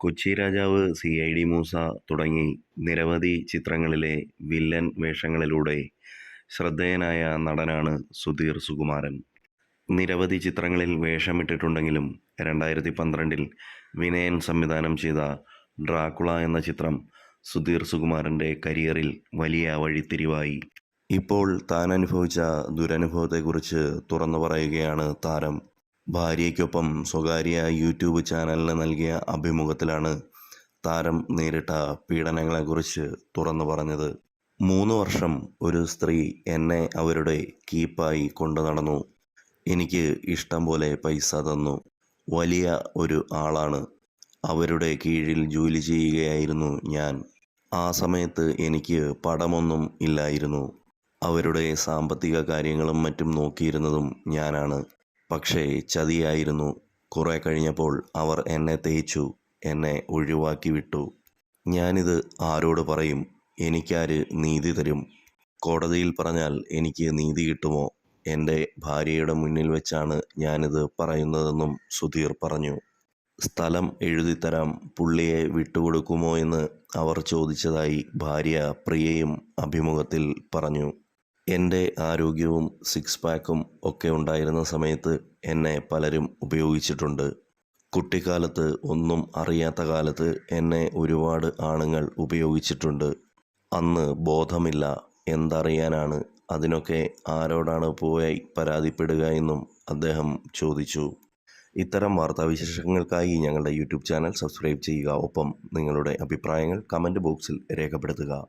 കൊച്ചി രാജാവ്, C. I. D. Musa തുടങ്ങി നിരവധി ചിത്രങ്ങളിലെ വില്ലൻ വേഷങ്ങളിലൂടെ ശ്രദ്ധേയനായ നടനാണ് സുധീർ സുകുമാരൻ. നിരവധി ചിത്രങ്ങളിൽ വേഷമിട്ടിട്ടുണ്ടെങ്കിലും രണ്ടായിരത്തി പന്ത്രണ്ടിൽ വിനയൻ സംവിധാനം ചെയ്ത ഡ്രാക്കുള എന്ന ചിത്രം സുധീർ സുകുമാരന്റെ കരിയറിൽ വലിയ വഴിത്തിരിവായി. ഇപ്പോൾ താൻ അനുഭവിച്ച ദുരനുഭവത്തെക്കുറിച്ച് തുറന്നു പറയുകയാണ് താരം. ഭാര്യയ്ക്കൊപ്പം സ്വകാര്യ യൂട്യൂബ് ചാനലിന് നൽകിയ അഭിമുഖത്തിലാണ് താരം നേരിട്ട പീഡനങ്ങളെക്കുറിച്ച് തുറന്നു പറഞ്ഞത്. മൂന്ന് വർഷം ഒരു സ്ത്രീ എന്നെ അവരുടെ കീപ്പായി കൊണ്ടു നടന്നു എനിക്ക് ഇഷ്ടം പോലെ പൈസ തന്നു. വലിയ ഒരു ആളാണ്. അവരുടെ കീഴിൽ ജോലി ചെയ്യുകയായിരുന്നു ഞാൻ. ആ സമയത്ത് എനിക്ക് പടമൊന്നും ഇല്ലായിരുന്നു. അവരുടെ സാമ്പത്തിക കാര്യങ്ങളും മറ്റും നോക്കിയിരുന്നതും ഞാനാണ്. പക്ഷേ ചതിയായിരുന്നു. കുറെ കഴിഞ്ഞപ്പോൾ അവർ എന്നെ തേച്ചു. എന്നെ ഒഴിവാക്കി വിട്ടു. ഞാനിത് ആരോട് പറയും. എനിക്കാര് നീതി തരും. കോടതിയിൽ പറഞ്ഞാൽ എനിക്ക് നീതി കിട്ടുമോ. എന്റെ ഭാര്യയുടെ മുന്നിൽ വെച്ചാണ് ഞാനിത് പറയുന്നതെന്നും സുധീർ പറഞ്ഞു. സ്ഥലം എഴുതിത്തരാം പുള്ളിയെ വിട്ടുകൊടുക്കുമോ എന്ന് അവർ ചോദിച്ചതായി ഭാര്യ പ്രിയയും അഭിമുഖത്തിൽ പറഞ്ഞു. എന്റെ ആരോഗ്യവും സിക്സ് പാക്കും ഒക്കെ ഉണ്ടായിരുന്ന സമയത്ത് എന്നെ പലരും ഉപയോഗിച്ചിട്ടുണ്ട്. കുട്ടിക്കാലത്ത് ഒന്നും അറിയാത്ത കാലത്ത് എന്നെ ഒരുപാട് ആണുങ്ങൾ ഉപയോഗിച്ചിട്ടുണ്ട്. അന്ന് ബോധമില്ല. എന്തറിയാനാണ്. അതിനൊക്കെ ആരോടാണ് പോയി പരാതിപ്പെടുക എന്നും അദ്ദേഹം ചോദിച്ചു. ഇത്തരം വാർത്താവിശേഷങ്ങൾക്കായി ഞങ്ങളുടെ യൂട്യൂബ് ചാനൽ സബ്സ്ക്രൈബ് ചെയ്യുക. ഒപ്പം നിങ്ങളുടെ അഭിപ്രായങ്ങൾ കമന്റ് ബോക്സിൽ രേഖപ്പെടുത്തുക.